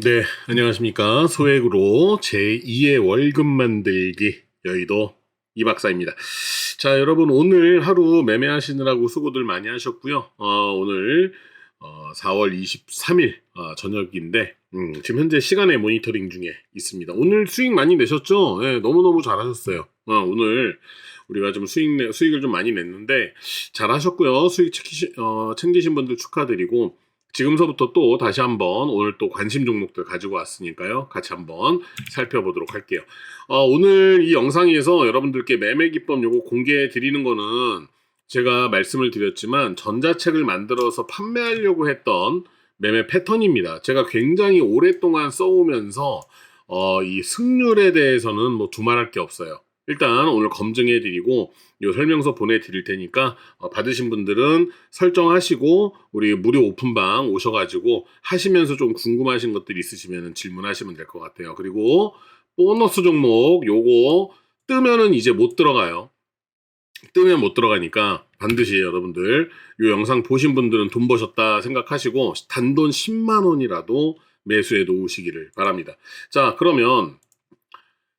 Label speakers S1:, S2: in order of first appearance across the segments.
S1: 네, 안녕하십니까. 소액으로 제2의 월급 만들기 여의도 이 박사입니다. 자, 여러분 오늘 하루 매매하시느라고 수고들 많이 하셨고요. 어, 오늘 어, 4월 23일 어, 저녁인데 음, 지금 현재 시간에 모니터링 중에 있습니다. 오늘 수익 많이 내셨죠? 네, 너무너무 잘하셨어요. 어, 오늘 우리가 좀 수익 내, 수익을 좀 많이 냈는데 잘하셨고요. 수익 챙기시, 어, 챙기신 분들 축하드리고 지금서부터 또 다시 한번 오늘 또 관심 종목들 가지고 왔으니까요. 같이 한번 살펴보도록 할게요. 어, 오늘 이 영상에서 여러분들께 매매 기법 요거 공개해 드리는 거는 제가 말씀을 드렸지만 전자책을 만들어서 판매하려고 했던 매매 패턴입니다. 제가 굉장히 오랫동안 써오면서 어, 이 승률에 대해서는 뭐 두말할 게 없어요. 일단 오늘 검증해 드리고 요 설명서 보내 드릴 테니까 어, 받으신 분들은 설정하시고 우리 무료 오픈방 오셔 가지고 하시면서 좀 궁금하신 것들이 있으시면 질문하시면 될 것 같아요. 그리고 보너스 종목 요거 뜨면은 이제 못 들어가요. 뜨면 못 들어가니까 반드시 여러분들 요 영상 보신 분들은 돈 버셨다 생각하시고 단돈 10만 원이라도 매수해 놓으시기를 바랍니다. 자, 그러면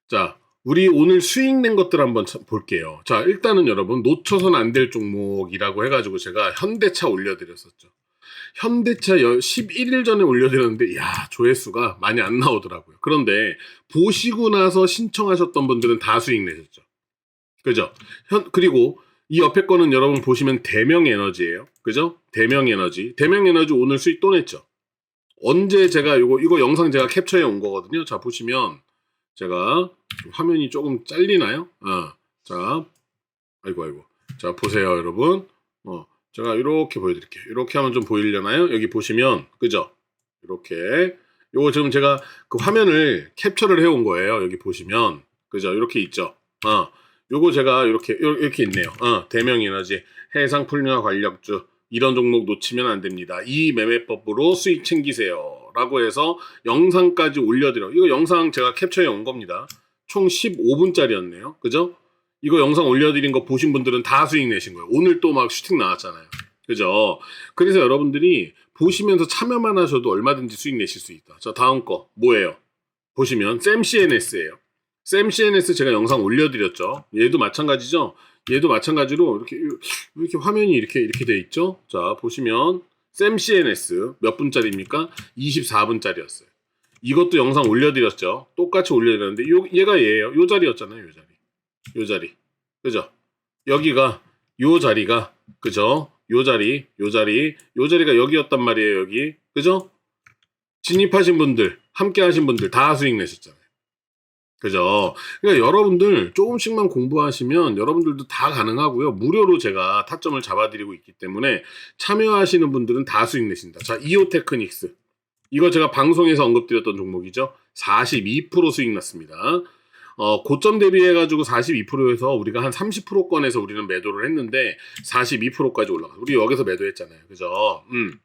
S1: 자, 우리 오늘 수익 낸 것들 한번 참 볼게요. 자, 일단은 여러분 놓쳐선 안 될 종목이라고 해가지고 제가 현대차 올려드렸었죠. 현대차 여- 11일 전에 올려드렸는데, 야, 조회수가 많이 안 나오더라고요. 그런데 보시고 나서 신청하셨던 분들은 다 수익 내셨죠. 그죠? 현, 그리고 이 옆에 거는 여러분 보시면 대명 에너지예요. 그죠? 대명 에너지. 대명 에너지 오늘 수익 또 냈죠. 언제 제가 이거, 이거 영상 제가 캡처해 온 거거든요. 자, 보시면 제가 좀 화면이 조금 잘리나요? 어, 자, 아이고, 아이고. 자, 보세요, 여러분. 어, 제가 이렇게 보여드릴게요. 이렇게 하면 좀 보이려나요? 여기 보시면, 그죠? 이렇게. 요거 지금 제가 그 화면을 캡처를 해온 거예요. 여기 보시면. 그죠? 이렇게 있죠? 어, 요거 제가 이렇게, 요- 이렇게 있네요. 어, 대명에너지, 해상 풀류화 관력주, 이런 종목 놓치면 안 됩니다. 이 매매법으로 수익 챙기세요. 라고 해서 영상까지 올려드려. 이거 영상 제가 캡처해 온 겁니다. 총 15분짜리였네요. 그죠? 이거 영상 올려드린 거 보신 분들은 다 수익 내신 거예요. 오늘 또 막 슈팅 나왔잖아요. 그죠? 그래서 여러분들이 보시면서 참여만 하셔도 얼마든지 수익 내실 수 있다. 자, 다음 거 뭐예요? 보시면 샘 CNS예요. 샘 CNS 제가 영상 올려드렸죠. 얘도 마찬가지죠. 얘도 마찬가지로 이렇게 이렇게 화면이 이렇게 이렇게 돼 있죠. 자 보시면 샘 CNS 몇 분짜리입니까? 24분짜리였어요. 이것도 영상 올려드렸죠. 똑같이 올려드렸는데 요, 얘가 얘예요. 요 자리였잖아요. 요 자리. 요 자리. 그죠? 여기가 요 자리가 그죠? 요 자리, 요 자리, 요 자리가 여기였단 말이에요. 여기. 그죠? 진입하신 분들, 함께 하신 분들 다 수익 내셨잖아요. 그죠? 그러니까 여러분들 조금씩만 공부하시면 여러분들도 다 가능하고요. 무료로 제가 타점을 잡아드리고 있기 때문에 참여하시는 분들은 다 수익 내신다. 자, 이오 테크닉스. 이거 제가 방송에서 언급드렸던 종목이죠. 42% 수익 났습니다. 어, 고점 대비해가지고 42%에서 우리가 한 30%권에서 우리는 매도를 했는데 42%까지 올라가. 우리 여기서 매도했잖아요. 그죠? 음.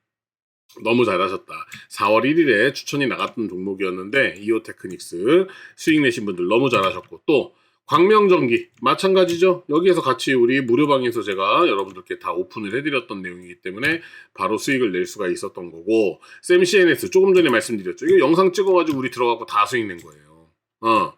S1: 너무 잘하셨다. 4월 1일에 추천이 나갔던 종목이었는데 이오테크닉스 수익 내신 분들 너무 잘하셨고 또 광명전기 마찬가지죠. 여기에서 같이 우리 무료방에서 제가 여러분들께 다 오픈을 해드렸던 내용이기 때문에 바로 수익을 낼 수가 있었던 거고 샘 CNS 조금 전에 말씀드렸죠. 이거 영상 찍어가지고 우리 들어가고 다 수익 낸 거예요. 어,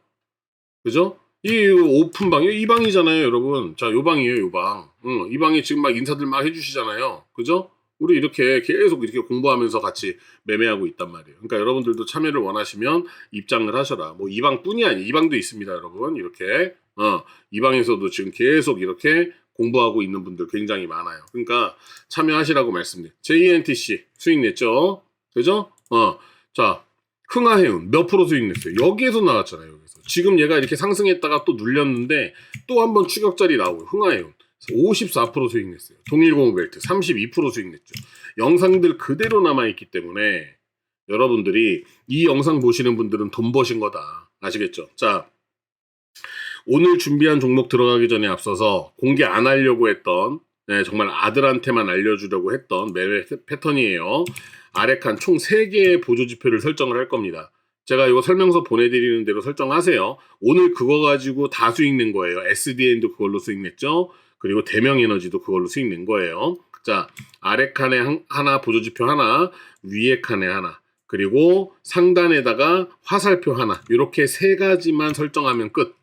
S1: 그죠? 이 오픈방, 이 방이잖아요, 여러분. 자, 요 방이에요, 요 방. 응, 이 방에 지금 막 인사들 막 해주시잖아요. 그죠? 우리 이렇게 계속 이렇게 공부하면서 같이 매매하고 있단 말이에요. 그러니까 여러분들도 참여를 원하시면 입장을 하셔라. 뭐 이 방뿐이 아니에요. 이 방도 있습니다, 여러분. 이렇게 어, 이 방에서도 지금 계속 이렇게 공부하고 있는 분들 굉장히 많아요. 그러니까 참여하시라고 말씀드려요. JNTC 수익 냈죠? 그죠? 어, 자 흥하해운 몇 프로 수익 냈어요? 여기에서 나왔잖아요. 여기서 지금 얘가 이렇게 상승했다가 또 눌렸는데 또 한번 추격자리 나오고 흥하해운 54% 수익 냈어요. 동일공벨트 32% 수익 냈죠. 영상들 그대로 남아있기 때문에 여러분들이 이 영상 보시는 분들은 돈 버신 거다. 아시겠죠? 자, 오늘 준비한 종목 들어가기 전에 앞서서 공개 안 하려고 했던 네, 정말 아들한테만 알려주려고 했던 매매 패턴이에요. 아래 칸 총 3개의 보조지표를 설정을 할 겁니다. 제가 이거 설명서 보내드리는 대로 설정하세요. 오늘 그거 가지고 다 수익 낸 거예요. SDN도 그걸로 수익 냈죠. 그리고 대명 에너지도 그걸로 수익 낸 거예요. 자, 아래 칸에 한- 하나 보조지표 하나, 위에 칸에 하나. 그리고 상단에다가 화살표 하나 이렇게 세 가지만 설정하면 끝.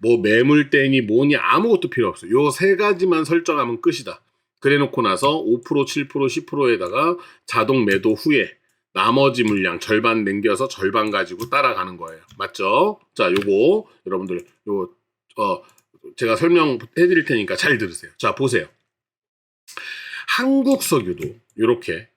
S1: 뭐 매물대니 뭐니 아무것도 필요 없어요. 요세 가지만 설정하면 끝이다. 그래 놓고 나서 5% 7% 10%에다가 자동 매도 후에 나머지 물량 절반 남겨서 절반 가지고 따라가는 거예요. 맞죠? 자, 요거 여러분들 요거 어 제가 설명해 드릴 테니까 잘 들으세요. 자, 보세요. 한국 석유도 이렇게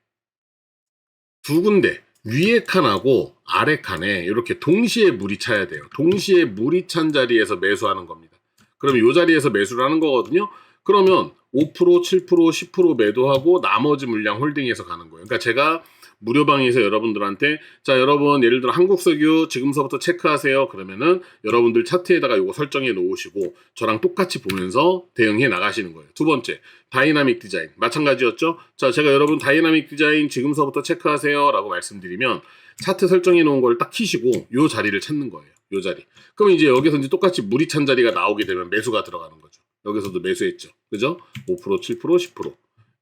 S1: 두 군데 위에 칸하고 아래 칸에 이렇게 동시에 물이 차야 돼요. 동시에 물이 찬 자리에서 매수하는 겁니다. 그럼 이 자리에서 매수를 하는 거거든요. 그러면 5%, 7%, 10% 매도하고 나머지 물량 홀딩해서 가는 거예요. 그러니까 제가 무료 방에서 여러분들한테 자 여러분 예를 들어 한국 석유 지금서부터 체크하세요. 그러면은 여러분들 차트에다가 요거 설정해 놓으시고 저랑 똑같이 보면서 대응해 나가시는 거예요. 두 번째 다이나믹 디자인. 마찬가지였죠? 자 제가 여러분 다이나믹 디자인 지금서부터 체크하세요 라고 말씀드리면 차트 설정해 놓은 걸 딱 키시고 요 자리를 찾는 거예요. 요 자리. 그럼 이제 여기서 이제 똑같이 물이 찬 자리가 나오게 되면 매수가 들어가는 거죠. 여기서도 매수했죠. 그죠? 5% 7% 10%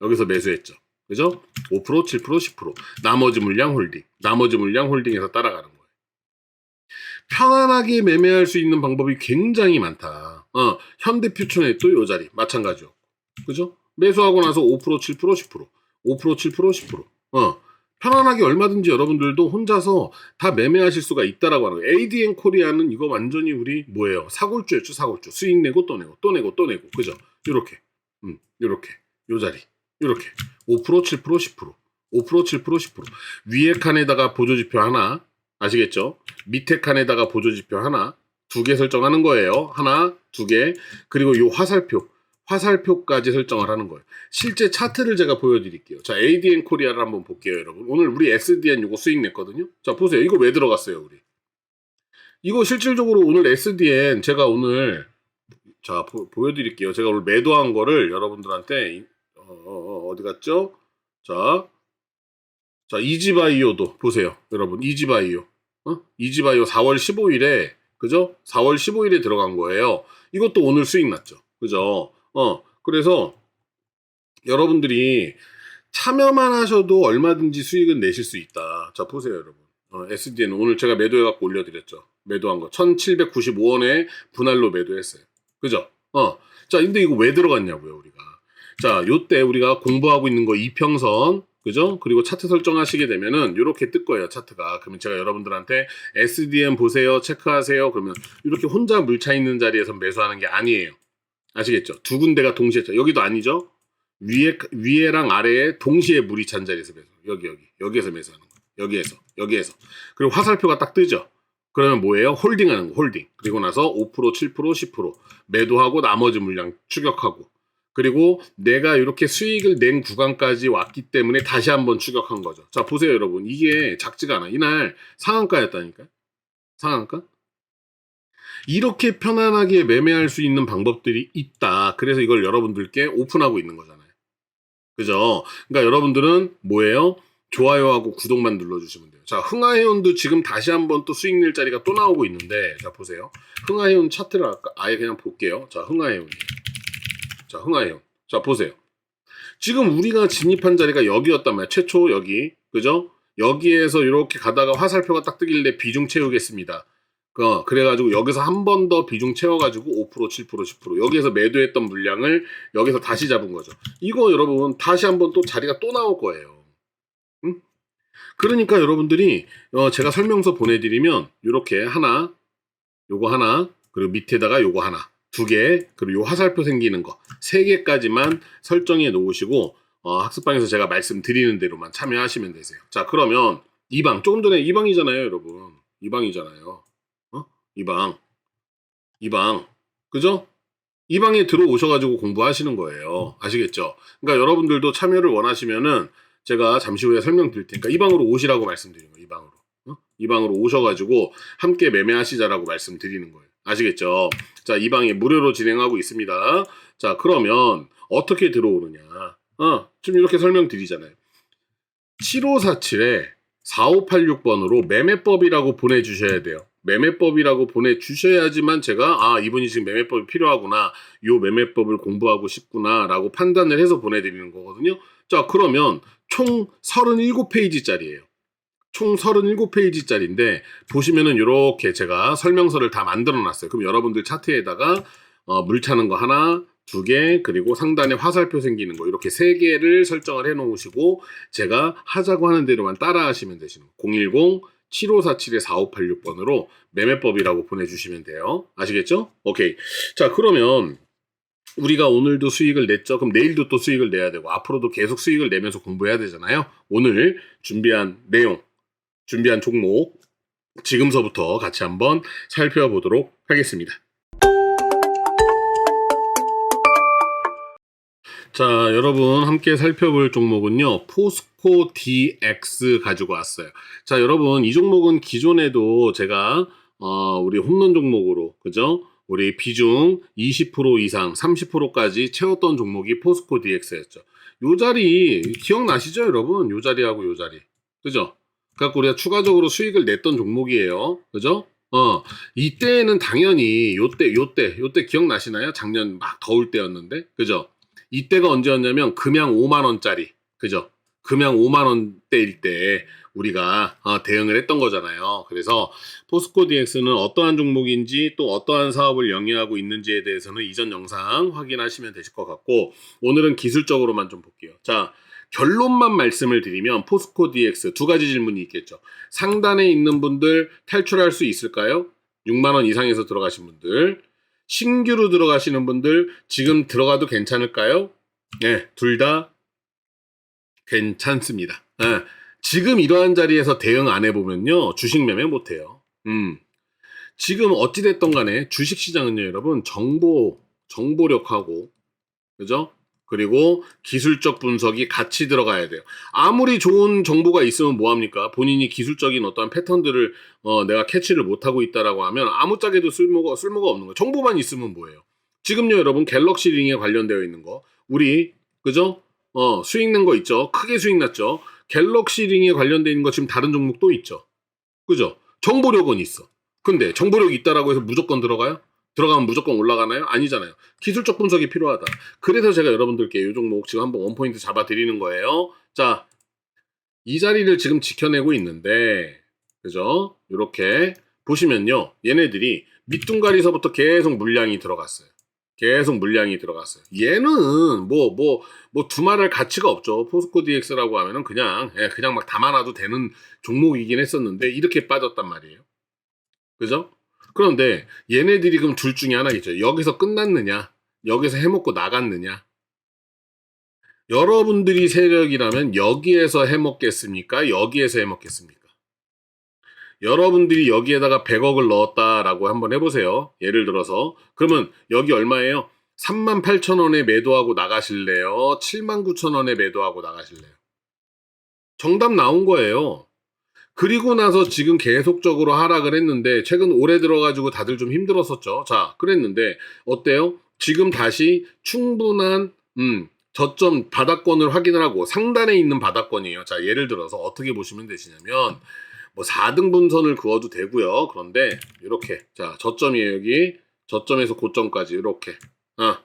S1: 여기서 매수했죠 그죠? 5%, 7%, 10%. 나머지 물량 홀딩. 나머지 물량 홀딩해서 따라가는 거예요. 편안하게 매매할 수 있는 방법이 굉장히 많다. 어, 현대퓨처넷 또요 자리. 마찬가지요. 그죠? 매수하고 나서 5%, 7%, 10%. 5%, 7%, 10%. 어, 편안하게 얼마든지 여러분들도 혼자서 다 매매하실 수가 있다라고 하는 거예요. ADN 코리아는 이거 완전히 우리 뭐예요? 사골주였죠, 사골주. 수익 내고 또 내고 또 내고 또 내고. 그죠? 요렇게. 음, 요렇게. 요 자리. 이렇게 5% 7% 10% 5% 7% 10% 위에 칸에다가 보조지표 하나 아시겠죠? 밑에 칸에다가 보조지표 하나 두 개 설정하는 거예요. 하나, 두 개. 그리고 이 화살표 화살표까지 설정을 하는 거예요. 실제 차트를 제가 보여드릴게요. 자, ADN 코리아를 한번 볼게요, 여러분. 오늘 우리 SDN 이거 수익 냈거든요. 자, 보세요. 이거 왜 들어갔어요, 우리? 이거 실질적으로 오늘 SDN 제가 오늘 자 보, 보여드릴게요. 제가 오늘 매도한 거를 여러분들한테 어, 어, 디 갔죠? 자, 자 이지바이오도 보세요, 여러분. 이지바이오, 어? 이지바이오 4월 15일에 그죠? 4월 15일에 들어간 거예요. 이것도 오늘 수익 났죠, 그죠? 어, 그래서 여러분들이 참여만 하셔도 얼마든지 수익은 내실 수 있다. 자, 보세요, 여러분. 어, SDN 오늘 제가 매도해갖고 올려드렸죠. 매도한 거. 1795원에 분할로 매도했어요. 그죠? 어. 자, 근데 이거 왜 들어갔냐고요, 우리가. 자, 요때 우리가 공부하고 있는 거 이평선, 그죠? 그리고 차트 설정하시게 되면은 이렇게 뜰 거예요, 차트가. 그러면 제가 여러분들한테 SDM 보세요, 체크하세요. 그러면 이렇게 혼자 물차 있는 자리에서 매수하는 게 아니에요. 아시겠죠? 두 군데가 동시에 차. 여기도 아니죠? 위에 위에랑 아래에 동시에 물이 찬 자리에서 매수. 여기 여기 여기에서 매수하는 거. 여기에서 여기에서. 그리고 화살표가 딱 뜨죠. 그러면 뭐예요? 홀딩하는 거. 홀딩. 그리고 나서 5% 7% 10% 매도하고 나머지 물량 추격하고. 그리고 내가 이렇게 수익을 낸 구간까지 왔기 때문에 다시 한번 추격한 거죠. 자, 보세요, 여러분. 이게 작지가 않아. 이날 상한가였다니까. 상한가? 이렇게 편안하게 매매할 수 있는 방법들이 있다. 그래서 이걸 여러분들께 오픈하고 있는 거잖아요. 그죠? 그러니까 여러분들은 뭐예요? 좋아요하고 구독만 눌러주시면 돼요. 자, 흥하해운도 지금 다시 한번 또 수익 낼 자리가 또 나오고 있는데, 자, 보세요. 흥하해운 차트를 아예 그냥 볼게요. 자, 흥하해운이. 자, 흥하해운. 자, 보세요. 지금 우리가 진입한 자리가 여기였단 말이야. 최초 여기. 그죠? 여기에서 이렇게 가다가 화살표가 딱 뜨길래 비중 채우겠습니다. 어, 그래가지고 여기서 한 번 더 비중 채워가지고 5% 7% 10% 여기에서 매도했던 물량을 여기서 다시 잡은 거죠. 이거 여러분 다시 한 번 또 자리가 또 나올 거예요. 응? 그러니까 여러분들이 어, 제가 설명서 보내드리면 이렇게 하나, 요거 하나, 그리고 밑에다가 요거 하나, 두 개, 그리고 요 화살표 생기는 거 세 개까지만 설정해 놓으시고 어, 학습방에서 제가 말씀드리는 대로만 참여하시면 되세요. 자 그러면 이 방 조금 전에 이 방이잖아요, 여러분. 이 방이잖아요. 이 방, 이 방, 그죠? 이 방에 들어오셔가지고 공부하시는 거예요. 아시겠죠? 그러니까 여러분들도 참여를 원하시면은 제가 잠시 후에 설명드릴 테니까 이 방으로 오시라고 말씀드리는 거예요. 이 방으로. 어? 이 방으로 오셔가지고 함께 매매하시자라고 말씀드리는 거예요. 아시겠죠? 자, 이 방에 무료로 진행하고 있습니다. 자, 그러면 어떻게 들어오느냐? 어, 지금 이렇게 설명드리잖아요. 7547에 4586번으로 매매법이라고 보내주셔야 돼요. 매매법이라고 보내주셔야지만 제가 아 이분이 지금 매매법이 필요하구나 요 매매법을 공부하고 싶구나 라고 판단을 해서 보내드리는 거거든요 자 그러면 총 37페이지짜리예요 총 37페이지짜리인데 보시면은 이렇게 제가 설명서를 다 만들어 놨어요. 그럼 여러분들 차트에다가 어, 물 차는 거 하나, 두 개, 그리고 상단에 화살표 생기는 거 이렇게 세 개를 설정을 해 놓으시고 제가 하자고 하는 대로만 따라 하시면 되시는 거. 010 7547-4586번으로 매매법이라고 보내주시면 돼요. 아시겠죠? 오케이. 자, 그러면 우리가 오늘도 수익을 냈죠. 그럼 내일도 또 수익을 내야 되고 앞으로도 계속 수익을 내면서 공부해야 되잖아요. 오늘 준비한 내용, 준비한 종목 지금서부터 같이 한번 살펴보도록 하겠습니다. 자, 여러분 함께 살펴볼 종목은요. 포스코 DX 가지고 왔어요. 자, 여러분 이 종목은 기존에도 제가 어, 우리 홈런 종목으로 그죠? 우리 비중 20% 이상, 30%까지 채웠던 종목이 포스코 DX였죠. 요 자리 기억나시죠, 여러분? 요 자리하고 요 자리. 그죠? 그래갖고 우리가 추가적으로 수익을 냈던 종목이에요. 그죠? 어, 이때는 당연히 요때, 요때, 요때 기억나시나요? 작년 막 더울 때였는데. 그죠? 이때가 언제였냐면 금양 5만 원짜리. 그죠? 금양 5만 원대일 때 우리가 어, 대응을 했던 거잖아요. 그래서 포스코 DX는 어떠한 종목인지 또 어떠한 사업을 영위하고 있는지에 대해서는 이전 영상 확인하시면 되실 것 같고 오늘은 기술적으로만 좀 볼게요. 자, 결론만 말씀을 드리면 포스코 DX 두 가지 질문이 있겠죠. 상단에 있는 분들 탈출할 수 있을까요? 6만 원 이상에서 들어가신 분들, 신규로 들어가시는 분들 지금 들어가도 괜찮을까요? 네, 둘 다 괜찮습니다. 네, 지금 이러한 자리에서 대응 안 해보면요, 주식 매매 못해요. 음. 지금 어찌됐던 간에 주식 시장은요, 여러분, 정보, 정보력하고, 그죠? 그리고 기술적 분석이 같이 들어가야 돼요. 아무리 좋은 정보가 있으면 뭐합니까? 본인이 기술적인 어떠한 패턴들을 어, 내가 캐치를 못하고 있다라고 하면 아무짝에도 쓸모가, 쓸모가 없는 거예요. 정보만 있으면 뭐예요? 지금요, 여러분, 갤럭시 링에 관련되어 있는 거. 우리, 그죠? 어, 수익 낸 거 있죠? 크게 수익 났죠? 갤럭시 링에 관련되어 있는 거 지금 다른 종목 또 있죠? 그죠? 정보력은 있어. 근데 정보력이 있다라고 해서 무조건 들어가요? 들어가면 무조건 올라가나요? 아니잖아요. 기술적 분석이 필요하다. 그래서 제가 여러분들께 이 종목 지금 한번 원포인트 잡아 드리는 거예요. 자, 이 자리를 지금 지켜내고 있는데, 그죠? 이렇게 보시면요. 얘네들이 밑둥가리서부터 계속 물량이 들어갔어요. 계속 물량이 들어갔어요. 얘는 뭐, 뭐, 뭐 두말할 가치가 없죠. 포스코 DX라고 하면은 그냥, 예, 그냥 막 담아놔도 되는 종목이긴 했었는데, 이렇게 빠졌단 말이에요. 그죠? 그런데 얘네들이 그럼 둘 중에 하나겠죠. 여기서 끝났느냐? 여기서 해먹고 나갔느냐? 여러분들이 세력이라면 여기에서 해먹겠습니까? 여기에서 해먹겠습니까? 여러분들이 여기에다가 100억을 넣었다라고 한번 해보세요. 예를 들어서. 그러면 여기 얼마예요? 3만 8천 원에 매도하고 나가실래요? 7만 9천 원에 매도하고 나가실래요? 정답 나온 거예요. 그리고 나서 지금 계속적으로 하락을 했는데 최근 올해 들어가지고 다들 좀 힘들었었죠. 자, 그랬는데 어때요? 지금 다시 충분한 음, 저점 바닥권을 확인을 하고 상단에 있는 바닥권이에요. 자, 예를 들어서 어떻게 보시면 되시냐면 뭐 4등분선을 그어도 되고요. 그런데 이렇게 자, 저점이에요, 여기. 저점에서 고점까지 이렇게. 아.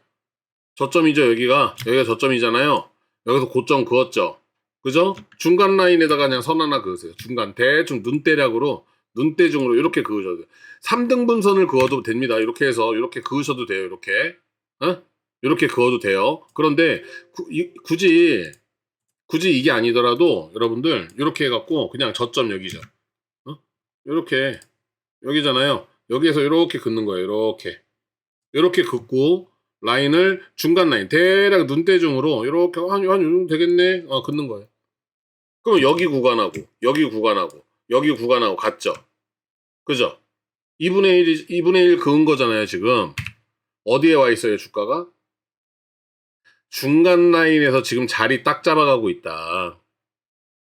S1: 저점이죠, 여기가. 여기가 저점이잖아요. 여기서 고점 그었죠. 그죠? 중간 라인에다가 그냥 선 하나 그으세요. 중간 대충 눈대략으로 눈대중으로 이렇게 그으셔도 돼요. 3등분 선을 그어도 됩니다. 이렇게 해서 이렇게 그으셔도 돼요. 이렇게. 어? 이렇게 그어도 돼요. 그런데 구, 이, 굳이 굳이 이게 아니더라도 여러분들 이렇게 해갖고 그냥 저점 여기죠. 어? 이렇게 여기잖아요. 여기에서 이렇게 긋는 거예요. 이렇게 이렇게 긋고 라인을 중간 라인 대략 눈대중으로 이렇게 한한 정도 되겠네. 어 긋는 거예요. 그럼 여기 구간하고 여기 구간하고 여기 구간하고 같죠? 그죠? 2분의 1, 2분의 1 그은 거잖아요, 지금. 어디에 와 있어요, 주가가? 중간 라인에서 지금 자리 딱 잡아가고 있다.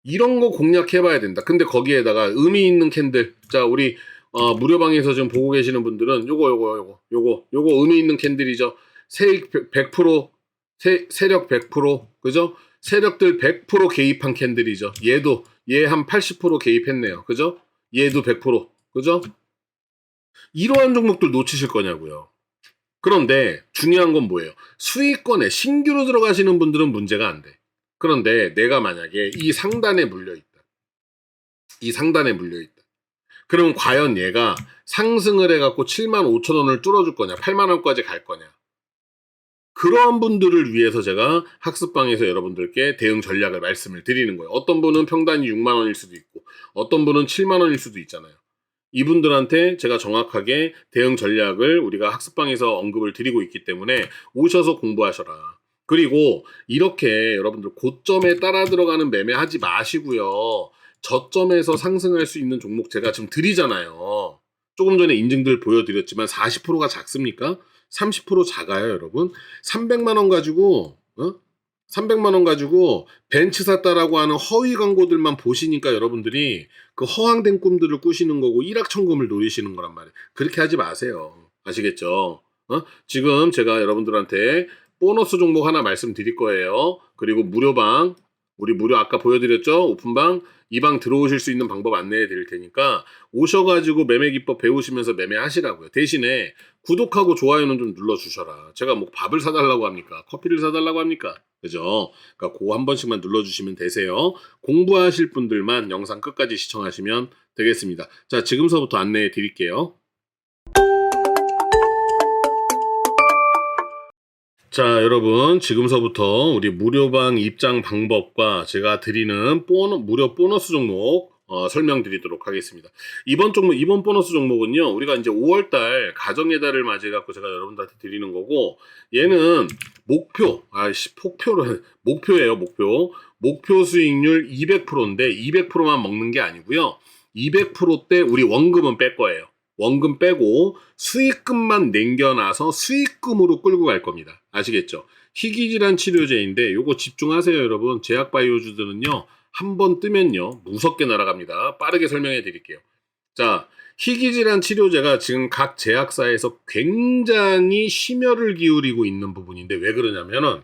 S1: 이런 거 공략해봐야 된다. 근데 거기에다가 의미 있는 캔들. 자, 우리, 어, 무료방에서 지금 보고 계시는 분들은 요거, 요거, 요거, 요거, 요거 의미 있는 캔들이죠. 세익 100%, 세, 세력 100%, 그죠? 세력들 100% 개입한 캔들이죠. 얘도 얘 한 80% 개입했네요. 그죠? 얘도 100%. 그죠? 이러한 종목들 놓치실 거냐고요. 그런데 중요한 건 뭐예요? 수익권에 신규로 들어가시는 분들은 문제가 안 돼. 그런데 내가 만약에 이 상단에 물려 있다. 이 상단에 물려 있다. 그럼 과연 얘가 상승을 해갖고 7만 5천 원을 뚫어줄 거냐, 8만 원까지 갈 거냐. 그러한 분들을 위해서 제가 학습방에서 여러분들께 대응 전략을 말씀을 드리는 거예요. 어떤 분은 평단이 6만 원일 수도 있고, 어떤 분은 7만 원일 수도 있잖아요. 이분들한테 제가 정확하게 대응 전략을 우리가 학습방에서 언급을 드리고 있기 때문에 오셔서 공부하셔라. 그리고 이렇게 여러분들 고점에 따라 들어가는 매매 하지 마시고요. 저점에서 상승할 수 있는 종목 제가 지금 드리잖아요. 조금 전에 인증들 보여드렸지만 40%가 작습니까? 30% 작아요, 여러분. 300만 원 가지고 어? 300만 원 가지고 벤츠 샀다라고 하는 허위 광고들만 보시니까 여러분들이 그 허황된 꿈들을 꾸시는 거고 일확천금을 노리시는 거란 말이에요. 그렇게 하지 마세요. 아시겠죠? 어? 지금 제가 여러분들한테 보너스 종목 하나 말씀드릴 거예요. 그리고 무료방 우리 무료 아까 보여드렸죠? 오픈방 이 방 들어오실 수 있는 방법 안내해 드릴 테니까 오셔가지고 매매 기법 배우시면서 매매하시라고요. 대신에 구독하고 좋아요는 좀 눌러주셔라. 제가 뭐 밥을 사달라고 합니까? 커피를 사달라고 합니까? 그죠? 그러니까 그거 한 번씩만 눌러주시면 되세요. 공부하실 분들만 영상 끝까지 시청하시면 되겠습니다. 자, 지금서부터 안내해 드릴게요. 자, 여러분, 지금서부터 우리 무료방 입장 방법과 제가 드리는 보너, 무료 보너스 종목 어, 설명드리도록 하겠습니다. 이번 종목, 이번 보너스 종목은요, 우리가 이제 5월달 가정의 달을 맞이해갖고 제가 여러분들한테 드리는 거고, 얘는 목표, 아이씨, 폭표를, 목표예요, 목표. 목표 수익률 200%인데, 200%만 먹는 게 아니고요. 200%때 우리 원금은 뺄 거예요. 원금 빼고 수익금만 남겨놔서 수익금으로 끌고 갈 겁니다. 아시겠죠? 희귀질환 치료제인데 요거 집중하세요, 여러분. 제약 바이오주들은요. 한 번 뜨면요. 무섭게 날아갑니다. 빠르게 설명해 드릴게요. 자, 희귀질환 치료제가 지금 각 제약사에서 굉장히 심혈을 기울이고 있는 부분인데 왜 그러냐면은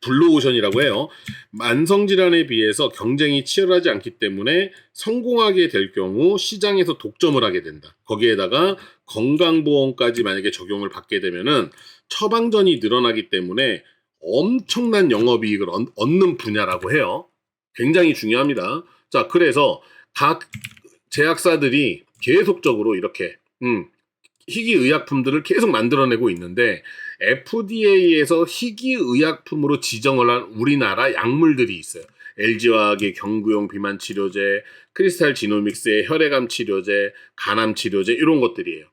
S1: 블루오션이라고 해요. 만성질환에 비해서 경쟁이 치열하지 않기 때문에 성공하게 될 경우 시장에서 독점을 하게 된다. 거기에다가 건강보험까지 만약에 적용을 받게 되면은 처방전이 늘어나기 때문에 엄청난 영업이익을 얻- 얻는 분야라고 해요. 굉장히 중요합니다. 자, 그래서 각 제약사들이 계속적으로 이렇게 음, 희귀 의약품들을 계속 만들어내고 있는데 FDA에서 희귀 의약품으로 지정을 한 우리나라 약물들이 있어요. LG화학의 경구용 비만 치료제, 크리스탈 지노믹스의 혈액암 치료제, 간암 치료제 이런 것들이에요.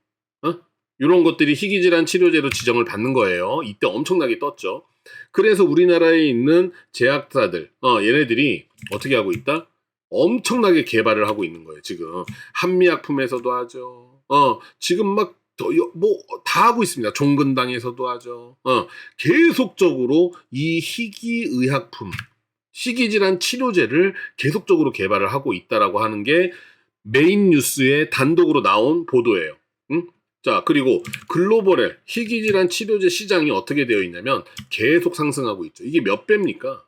S1: 어? 이런 것들이 희귀 질환 치료제로 지정을 받는 거예요. 이때 엄청나게 떴죠. 그래서 우리나라에 있는 제약사들, 어, 얘네들이 어떻게 하고 있다? 엄청나게 개발을 하고 있는 거예요, 지금. 한미약품에서도 하죠. 어, 지금 막, 뭐, 다 하고 있습니다. 종근당에서도 하죠. 어, 계속적으로 이 희귀 의약품, 희귀 질환 치료제를 계속적으로 개발을 하고 있다라고 하는 게 메인 뉴스에 단독으로 나온 보도예요. 응? 자, 그리고 글로벌의 희귀 질환 치료제 시장이 어떻게 되어 있냐면 계속 상승하고 있죠. 이게 몇 배입니까?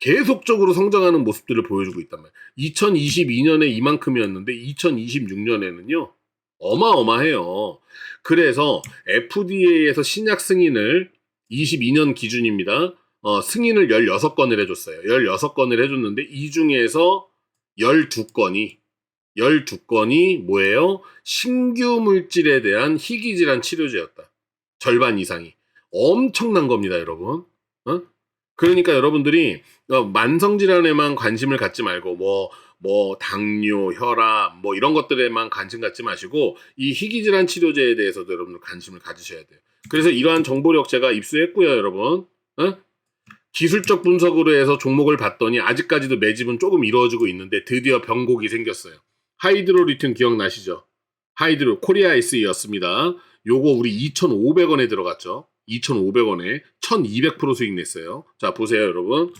S1: 어? 계속적으로 성장하는 모습들을 보여주고 있단 말이에요. 2022년에 이만큼이었는데 2026년에는요. 어마어마해요. 그래서 FDA에서 신약 승인을 22년 기준입니다. 어, 승인을 16건을 해줬어요. 16건을 해줬는데 이 중에서 12건이 12건이 뭐예요? 신규 물질에 대한 희귀 질환 치료제였다. 절반 이상이. 엄청난 겁니다, 여러분. 어? 그러니까 여러분들이 어, 만성 질환에만 관심을 갖지 말고 뭐, 뭐, 당뇨, 혈압, 뭐 이런 것들에만 관심 갖지 마시고 이 희귀 질환 치료제에 대해서도 여러분들 관심을 가지셔야 돼요. 그래서 이러한 정보력 제가 입수했고요, 여러분. 어? 기술적 분석으로 해서 종목을 봤더니 아직까지도 매집은 조금 이루어지고 있는데 드디어 병곡이 생겼어요. 하이드로 리튬 기억나시죠? 하이드로 코리아이스였습니다. 요거 우리 2,500원에 들어갔죠. 2,500원에 1,200% 수익 냈어요. 자, 보세요, 여러분.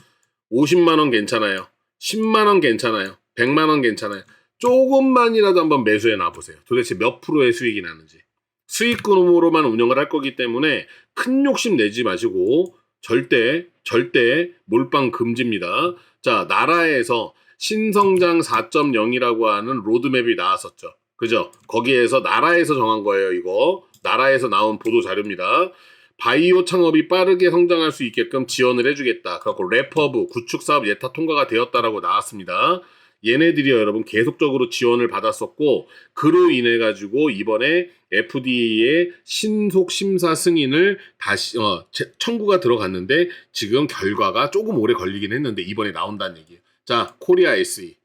S1: 50만 원 괜찮아요. 10만 원 괜찮아요. 100만 원 괜찮아요. 조금만이라도 한번 매수해 놔 보세요. 도대체 몇 프로의 수익이 나는지. 수익금으로만 운영을 할 거기 때문에 큰 욕심 내지 마시고 절대 절대 몰빵 금지입니다. 자, 나라에서 신성장 4.0이라고 하는 로드맵이 나왔었죠. 그죠? 거기에서 나라에서 정한 거예요, 이거. 나라에서 나온 보도 자료입니다. 바이오 창업이 빠르게 성장할 수 있게끔 지원을 해주겠다. 그래갖고 래퍼브 구축 사업 예타 통과가 되었다라고 나왔습니다. 얘네들이 여러분 계속적으로 지원을 받았었고 그로 인해 가지고 이번에 FDA의 신속 심사 승인을 다시 어, 제- 청구가 들어갔는데 지금 결과가 조금 오래 걸리긴 했는데 이번에 나온다는 얘기예요. 자, 코리아 SE.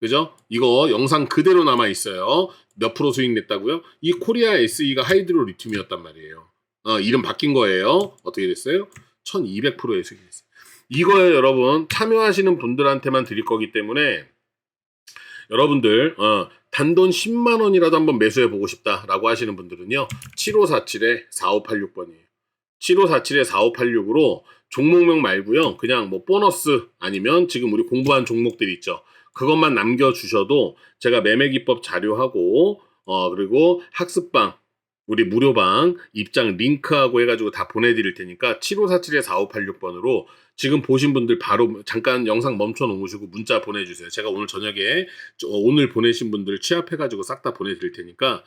S1: 그죠? 이거 영상 그대로 남아 있어요. 몇 프로 수익 냈다고요? 이 코리아 SE가 하이드로 리튬이었단 말이에요. 어, 이름 바뀐 거예요. 어떻게 됐어요? 1200%의 수익이 됐어요. 이거에 여러분 참여하시는 분들한테만 드릴 거기 때문에 여러분들 어, 단돈 10만 원이라도 한번 매수해 보고 싶다라고 하시는 분들은요. 7547에 4586번이에요. 7547에 4586으로 종목명 말고요. 그냥 뭐 보너스 아니면 지금 우리 공부한 종목들 있죠. 그것만 남겨 주셔도 제가 매매 기법 자료하고 어 그리고 학습방 우리 무료방 입장 링크하고 해가지고 다 보내드릴 테니까 7547에 4586번으로 지금 보신 분들 바로 잠깐 영상 멈춰 놓으시고 문자 보내주세요. 제가 오늘 저녁에 저- 오늘 보내신 분들 취합해가지고 싹 다 보내드릴 테니까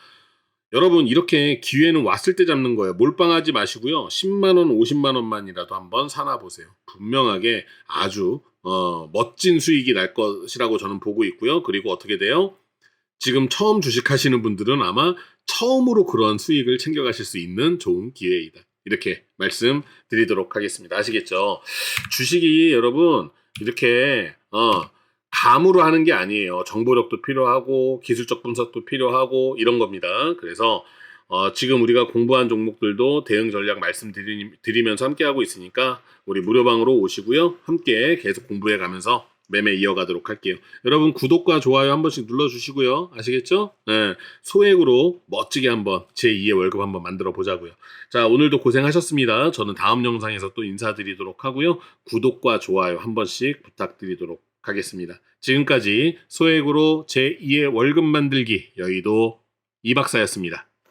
S1: 여러분 이렇게 기회는 왔을 때 잡는 거예요. 몰빵하지 마시고요. 10만 원, 50만 원만이라도 한번 사나 보세요. 분명하게 아주 어, 멋진 수익이 날 것이라고 저는 보고 있고요. 그리고 어떻게 돼요? 지금 처음 주식하시는 분들은 아마 처음으로 그런 수익을 챙겨가실 수 있는 좋은 기회이다. 이렇게 말씀드리도록 하겠습니다. 아시겠죠? 주식이 여러분 이렇게 어, 감으로 하는 게 아니에요. 정보력도 필요하고 기술적 분석도 필요하고 이런 겁니다. 그래서 어, 지금 우리가 공부한 종목들도 대응 전략 말씀드리면서 함께 하고 있으니까 우리 무료방으로 오시고요. 함께 계속 공부해 가면서 매매 이어가도록 할게요. 여러분 구독과 좋아요 한 번씩 눌러주시고요. 아시겠죠? 네, 소액으로 멋지게 한번 제 2의 월급 한번 만들어 보자고요. 자 오늘도 고생하셨습니다. 저는 다음 영상에서 또 인사드리도록 하고요. 구독과 좋아요 한 번씩 부탁드리도록 하겠습니다. 지금까지 소액으로 제 2의 월급 만들기 여의도 이 박사였습니다.